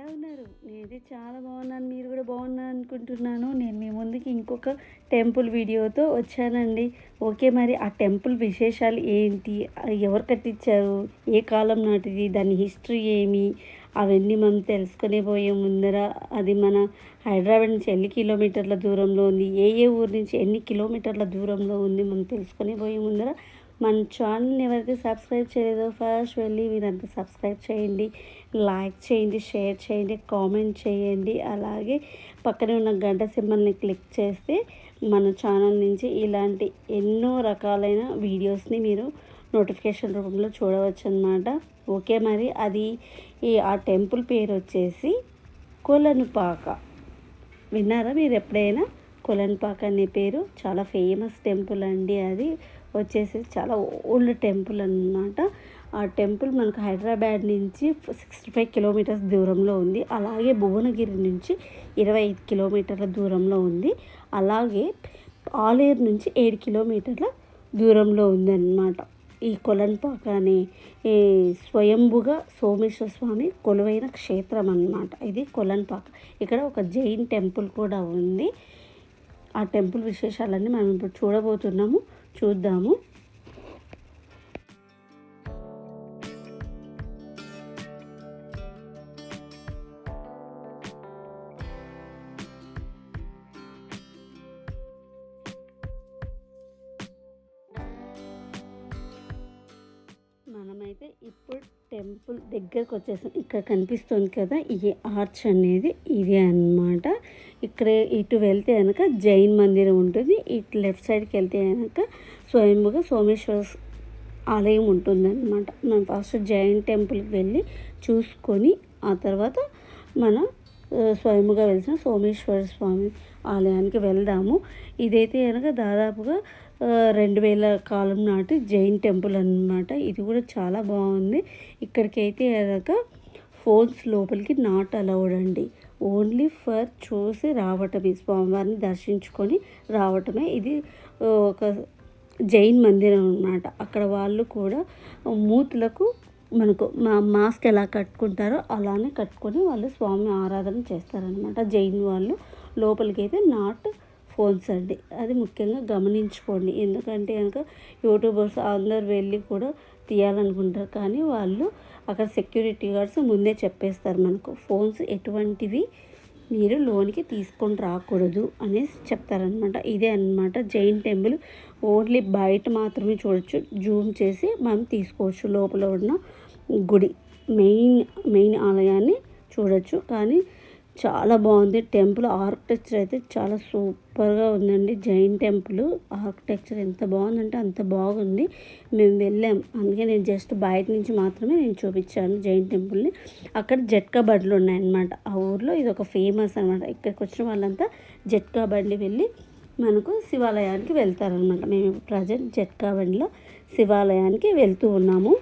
ఎలా ఉన్నారు? నేనైతే చాలా బాగున్నాను. మీరు కూడా బాగున్నాను అనుకుంటున్నాను. నేను మీ ముందుకి ఇంకొక టెంపుల్ వీడియోతో వచ్చానండి. ఓకే మరి ఆ టెంపుల్ విశేషాలు ఏంటి? అది ఎవరు కట్టించారు? ఏ కాలం నాటిది? దాని హిస్టరీ ఏమి? అవన్నీ మనం తెలుసుకునే పోయే ముందర అది మన హైదరాబాద్ నుంచి ఎన్ని కిలోమీటర్ల దూరంలో ఉంది? ఏ ఏ ఊరు నుంచి ఎన్ని కిలోమీటర్ల దూరంలో ఉంది? మనం తెలుసుకునే పోయే ముందర మన ఛానల్ని ఎవరైతే సబ్స్క్రైబ్ చేయలేదో ఫస్ట్ వెళ్ళి మీరంతా సబ్స్క్రైబ్ చేయండి లైక్ చేయండి షేర్ చేయండి కామెంట్ చేయండి. అలాగే పక్కనే ఉన్న గంట సింబల్ని క్లిక్ చేస్తే మన ఛానల్ నుంచి ఇలాంటి ఎన్నో రకాలైన వీడియోస్ని మీరు నోటిఫికేషన్ రూపంలో చూడవచ్చు అనమాట ఓకే మరి అది ఈ ఆ టెంపుల్ పేరు వచ్చేసి కొలనుపాక. విన్నారా మీరు ఎప్పుడైనా? కొలన్పాక్ అనే పేరు చాలా ఫేమస్ టెంపుల్ అండి అది. వచ్చేసి చాలా ఓల్డ్ టెంపుల్ అన్నమాట. ఆ టెంపుల్ మనకు హైదరాబాద్ నుంచి సిక్స్టీ ఫైవ్ కిలోమీటర్స్ దూరంలో ఉంది. అలాగే భువనగిరి నుంచి ఇరవై ఐదు కిలోమీటర్ల దూరంలో ఉంది. అలాగే ఆలేరు నుంచి ఏడు కిలోమీటర్ల దూరంలో ఉంది అన్నమాట. ఈ కొలన్పాక అనే ఈ స్వయంభుగా సోమేశ్వర స్వామి కొలువైన క్షేత్రం అన్నమాట. ఇది కొలన్పాక ఇక్కడ ఒక జైన్ టెంపుల్ కూడా ఉంది. ఆ టెంపుల్ విశేషాలన్నీ మనం ఇప్పుడు చూడబోతున్నాము. చూద్దాము. మనమైతే ఇప్పుడు టెంపుల్ దగ్గరకు వచ్చేసాం ఇక్కడ కనిపిస్తుంది కదా ఈ ఆర్చ్ అనేది ఇదే అన్నమాట. ఇక్కడ ఇటు వెళ్తే కనుక జైన్ మందిరం ఉంటుంది. ఇటు లెఫ్ట్ సైడ్కి వెళ్తే కనుక స్వయంగా సోమేశ్వర ఆలయం ఉంటుందన్నమాట. మనం ఫస్ట్ జైన్ టెంపుల్కి వెళ్ళి చూసుకొని ఆ తర్వాత మనం స్వయముగా వెలిసిన సోమేశ్వర స్వామి ఆలయానికి వెళ్దాము. ఇదైతే కనుక దాదాపుగా రెండు వేల కాలం నాటి జైన్ టెంపుల్ అనమాట ఇది కూడా చాలా బాగుంది. ఇక్కడికైతే కనుక ఫోన్స్ లోపలికి నాట్ అలౌడ్ అండి. ఓన్లీ ఫర్ చూసి రావటమే స్వామివారిని దర్శించుకొని రావటమే. ఇది ఒక జైన్ మందిరం అనమాట అక్కడ వాళ్ళు కూడా మూతులకు మనకు మా మాస్క్ ఎలా కట్టుకుంటారో అలానే కట్టుకొని వాళ్ళు స్వామి ఆరాధన చేస్తారనమాట జైన్ వాళ్ళు లోపలికి అయితే నాట్ ఫోన్స్ అండి. అది ముఖ్యంగా గమనించుకోండి. ఎందుకంటే కనుక యూట్యూబర్స్ అందరు వెళ్ళి కూడా తీయాలనుకుంటారు. కానీ వాళ్ళు అక్కడ సెక్యూరిటీ గార్డ్స్ ముందే చెప్పేస్తారు మనకు ఫోన్స్ ఎటువంటివి మీరు లోనికి తీసుకొని రాకూడదు అనేసి చెప్తారనమాట ఇదే అనమాట జైన్ టెంపుల్ ఓన్లీ బయట మాత్రమే చూడొచ్చు. జూమ్ చేసి మనం తీసుకోవచ్చు లోపల ఉన్న గుడి. మెయిన్ మెయిన్ ఆలయాన్ని చూడొచ్చు. కానీ చాలా బాగుంది. టెంపుల్ ఆర్కిటెక్చర్ అయితే చాలా సూపర్గా ఉందండి. జైన్ టెంపుల్ ఆర్కిటెక్చర్ ఎంత బాగుందంటే అంత బాగుంది. మేము వెళ్ళాం. అందుకే నేను జస్ట్ బయట నుంచి మాత్రమే నేను చూపించాను జైన్ టెంపుల్ని. అక్కడ జట్కా బండ్లు ఉన్నాయన్నమాట. ఆ ఊర్లో ఇది ఒక ఫేమస్ అనమాట ఇక్కడికి వచ్చిన వాళ్ళంతా జట్కా బండి వెళ్ళి మనకు శివాలయానికి వెళ్తారనమాట మేము ప్రజెంట్ జట్కా బండిలో శివాలయానికి వెళ్తూ ఉన్నాము.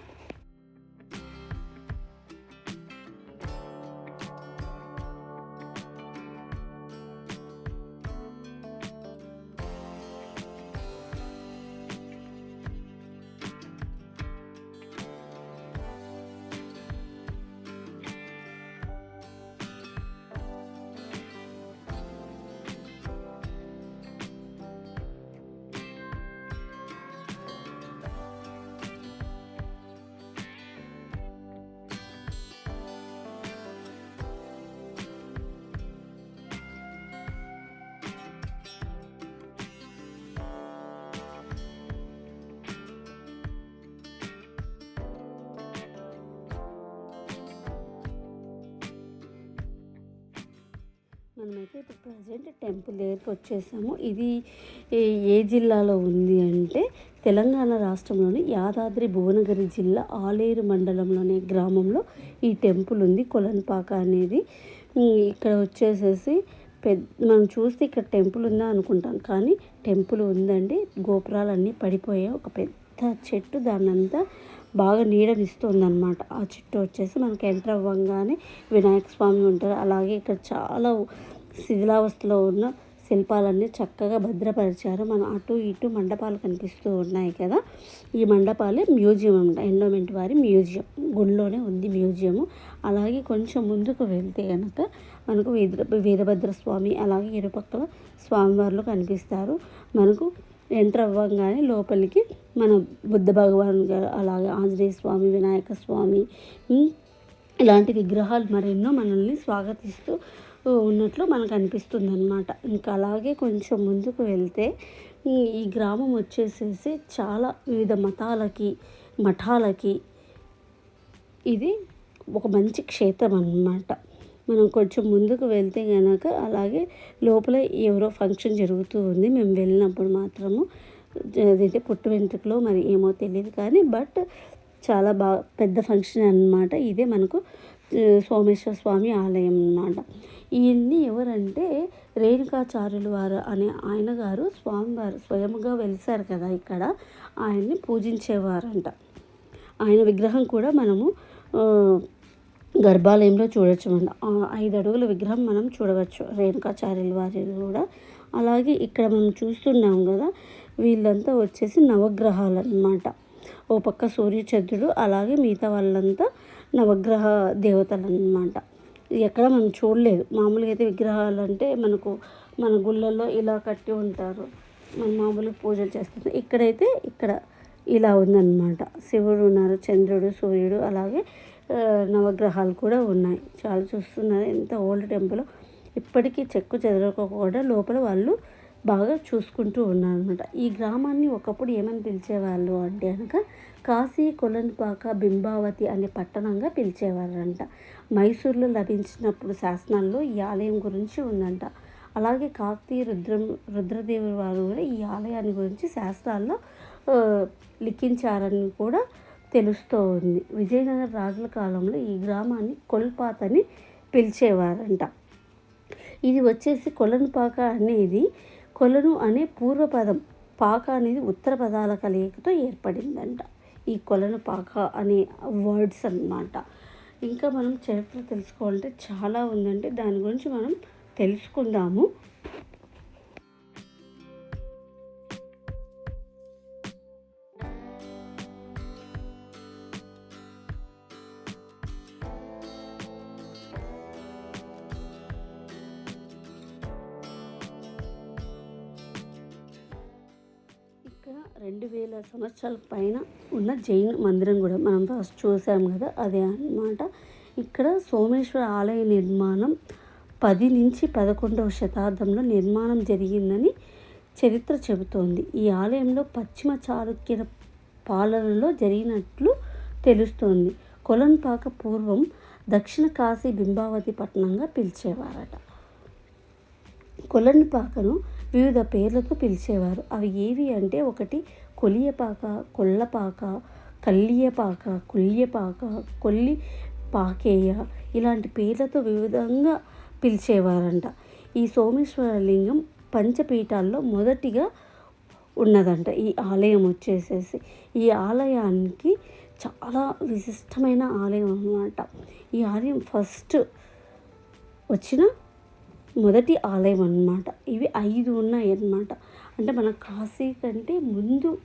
మనమైతే ఇప్పుడు ప్రజెంట్ టెంపుల్ దగ్గరికి వచ్చేసాము. ఇది ఏ జిల్లాలో ఉంది అంటే తెలంగాణ రాష్ట్రంలోని యాదాద్రి భువనగిరి జిల్లా ఆలేరు మండలంలోని గ్రామంలో ఈ టెంపుల్ ఉంది. కొలన్పాక అనేది ఇక్కడ వచ్చేసేసి పెద్ద మనం చూస్తే ఇక్కడ టెంపుల్ ఉందా అనుకుంటాం. కానీ టెంపుల్ ఉందండి. గోపురాలన్నీ పడిపోయాయి. ఒక పెద్ద చెట్టు దాన్నంతా బాగా నీడనిస్తుంది అనమాట ఆ చెట్టు వచ్చేసి మనకి ఎంటర్ అవ్వగానే వినాయక స్వామి ఉంటారు. అలాగే ఇక్కడ చాలా శిథిలావస్థలో ఉన్న శిల్పాలన్నీ చక్కగా భద్రపరిచారు. మన అటు ఇటు మండపాలు కనిపిస్తూ ఉన్నాయి కదా. ఈ మండపాలే మ్యూజియం ఎండోమెంట్ వారి మ్యూజియం. గుడిలోనే ఉంది మ్యూజియము. అలాగే కొంచెం ముందుకు వెళ్తే కనుక మనకు వీర వీరభద్ర స్వామి అలాగే ఇరుపక్కల స్వామివార్లు కనిపిస్తారు. మనకు ఎంటర్ అవ్వగానే లోపలికి మన బుద్ధ భగవాన్ గారు అలాగే ఆంజనేయ స్వామి వినాయక స్వామి ఇలాంటి విగ్రహాలు మరెన్నో మనల్ని స్వాగతిస్తూ ఉన్నట్లు మనకు అనిపిస్తుంది అనమాట ఇంకా అలాగే కొంచెం ముందుకు వెళ్తే ఈ గ్రామం వచ్చేసేసి చాలా వివిధ మతాలకి మఠాలకి ఇది ఒక మంచి క్షేత్రం అన్నమాట. మనం కొంచెం ముందుకు వెళ్తే కనుక అలాగే లోపల ఎవరో ఫంక్షన్ జరుగుతూ ఉంది. మేము వెళ్ళినప్పుడు మాత్రము అదైతే పుట్టు వెంట్రుకలో మరి ఏమో తెలియదు కానీ బట్ చాలా బాగా పెద్ద ఫంక్షన్ అనమాట ఇదే మనకు సోమేశ్వర స్వామి ఆలయం అన్నమాట. ఈయన్ని ఎవరంటే రేణుకాచార్యులు వారు అనే ఆయన గారు స్వామివారు స్వయంగా వెలిసారు కదా ఇక్కడ. ఆయన్ని పూజించేవారంట. ఆయన విగ్రహం కూడా మనము గర్భాలయంలో చూడొచ్చు అండి ఐదు అడుగుల విగ్రహం మనం చూడవచ్చు. రేణుకాచార్యుల వారి కూడా. అలాగే ఇక్కడ మనం చూస్తున్నాం కదా వీళ్ళంతా వచ్చేసి నవగ్రహాలు అనమాట ఓ పక్క సూర్యచంద్రుడు అలాగే మిగతా వాళ్ళంతా నవగ్రహ దేవతలు అనమాట ఎక్కడ మనం చూడలేదు. మామూలుగా అయితే విగ్రహాలు అంటే మనకు మన గుళ్ళల్లో ఇలా కట్టి ఉంటారు. మనం మామూలుగా పూజలు చేస్తాం ఇక్కడైతే ఇక్కడ ఇలా ఉందన్నమాట. శివుడు ఉన్నారు చంద్రుడు సూర్యుడు అలాగే నవగ్రహాలు కూడా ఉన్నాయి. చాలా చూస్తున్నారు. ఎంత ఓల్డ్ టెంపుల్. ఇప్పటికీ చెక్కు చెదరకోకుండా లోపల వాళ్ళు బాగా చూసుకుంటూ ఉన్నారనమాట ఈ గ్రామాన్ని ఒకప్పుడు ఏమని పిలిచేవాళ్ళు అంటే కనుక కాశీ కొలన్పాక బింబావతి అనే పట్టణంగా పిలిచేవారంట మైసూర్లో లభించినప్పుడు శాసనాల్లో ఈ ఆలయం గురించి ఉందంట. అలాగే కాకతీయ రుద్రం రుద్రదేవుల వారు కూడా ఈ ఆలయాన్ని గురించి శాస్త్రాల్లో లిఖించారని కూడా తెలుస్తూ ఉంది విజయనగర రాజుల కాలంలో ఈ గ్రామాన్ని కొల్పాత్ అని పిలిచేవారంట. ఇది వచ్చేసి కొలనుపాక అనేది కొలను అనే పూర్వపదం పాక అనేది ఉత్తర పదాల కలయికతో ఏర్పడిందంట. ఈ కొలను పాక అనే వర్డ్స్ అన్నమాట. ఇంకా మనం చరిత్ర తెలుసుకోవాలంటే చాలా ఉందంటే దాని గురించి మనం తెలుసుకుందాము. సంవత్సరాల పైన ఉన్న జైన్ మందిరం కూడా మనం ఫస్ట్ చూసాం కదా అదే అన్నమాట. ఇక్కడ సోమేశ్వర ఆలయ నిర్మాణం పది నుంచి పదకొండవ శతాబ్దంలో నిర్మాణం జరిగిందని చరిత్ర చెబుతోంది. ఈ ఆలయంలో పశ్చిమ చాళుక్యుల పాలనలో జరిగినట్లు తెలుస్తోంది. కొలన్పాక పూర్వం దక్షిణ కాశీ బింబావతి పట్టణంగా పిలిచేవారట. కొలన్పాకను వివిధ పేర్లతో పిలిచేవారు. అవి ఏవి అంటే ఒకటి కొలియపాక కొల్లపాక కల్లియపాక కొల్లియపాక కొల్లి పాకేయ ఇలాంటి పేర్లతో వివిధంగా పిలిచేవారంట. ఈ సోమేశ్వర లింగం పంచపీఠాల్లో మొదటిగా ఉన్నదంట. ఈ ఆలయం వచ్చేసేసి ఈ ఆలయానికి చాలా విశిష్టమైన ఆలయం అన్నమాట. ఈ ఆలయం ఫస్ట్ వచ్చిన మొదటి ఆలయం అన్నమాట. ఇవి ఐదు ఉన్నాయి అన్నమాట అంటే మన కాశీ కంటే ముందు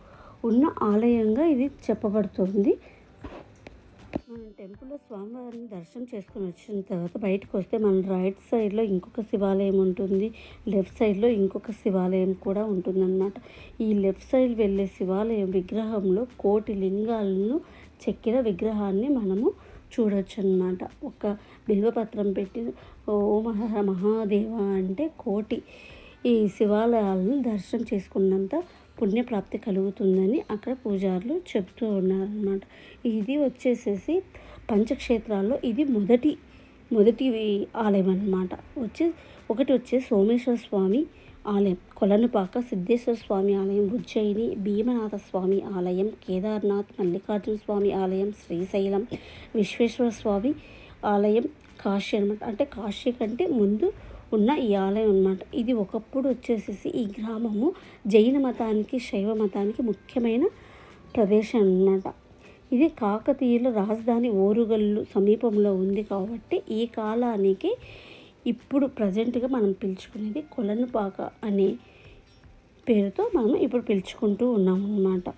ఉన్న ఆలయంగా ఇది చెప్పబడుతుంది. మనం టెంపుల్లో స్వామివారిని దర్శనం చేసుకుని వచ్చిన తర్వాత బయటకు వస్తే మన రైట్ సైడ్లో ఇంకొక శివాలయం ఉంటుంది. లెఫ్ట్ సైడ్లో ఇంకొక శివాలయం కూడా ఉంటుందన్నమాట. ఈ లెఫ్ట్ సైడ్ వెళ్ళే శివాలయం విగ్రహంలో కోటి లింగాలను చెక్కిన విగ్రహాన్ని మనము చూడొచ్చు అనమాట ఒక బిల్వపత్రం పెట్టి ఓ మహా మహాదేవ అంటే కోటి ఈ శివాలయాలను దర్శనం చేసుకున్నంత పుణ్యప్రాప్తి కలుగుతుందని అక్కడ పూజారులు చెప్తూ ఉన్నారనమాట ఇది వచ్చేసేసి పంచక్షేత్రాల్లో ఇది మొదటి మొదటి ఆలయం అనమాట వచ్చి ఒకటి వచ్చే సోమేశ్వర స్వామి ఆలయం కొలనుపాక సిద్ధేశ్వర స్వామి ఆలయం ఉజ్జయిని భీమనాథ స్వామి ఆలయం కేదార్నాథ్ మల్లికార్జున స్వామి ఆలయం శ్రీశైలం విశ్వేశ్వర స్వామి ఆలయం కాశీ అనమాట అంటే కాశీ కంటే ముందు ఉన్న ఈ ఆలయం అనమాట ఇది ఒకప్పుడు వచ్చేసేసి ఈ గ్రామము జైన మతానికి శైవ మతానికి ముఖ్యమైన ప్రదేశం అన్నమాట. ఇది కాకతీయుల రాజధాని ఓరుగల్లు సమీపంలో ఉంది కాబట్టి ఈ కాలానికి ఇప్పుడు ప్రజెంట్గా మనం పిలుచుకునేది కొలనుపాక అనే పేరుతో మనం ఇప్పుడు పిలుచుకుంటూ ఉన్నాం అన్నమాట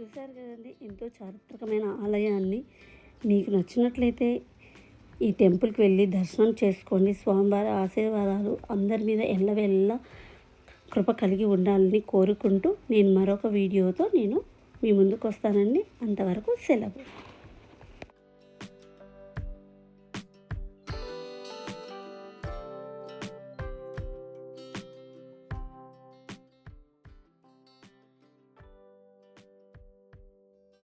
చూశారు కదండి ఎంతో చారిత్రకమైన ఆలయాన్ని. మీకు నచ్చినట్లయితే ఈ టెంపుల్కి వెళ్ళి దర్శనం చేసుకోండి. స్వామివారి ఆశీర్వాదాలు అందరి మీద ఎల్లవెల్ల కృప కలిగి ఉండాలని కోరుకుంటూ నేను మరొక వీడియోతో నేను మీ ముందుకు వస్తానండి. అంతవరకు సెలవు.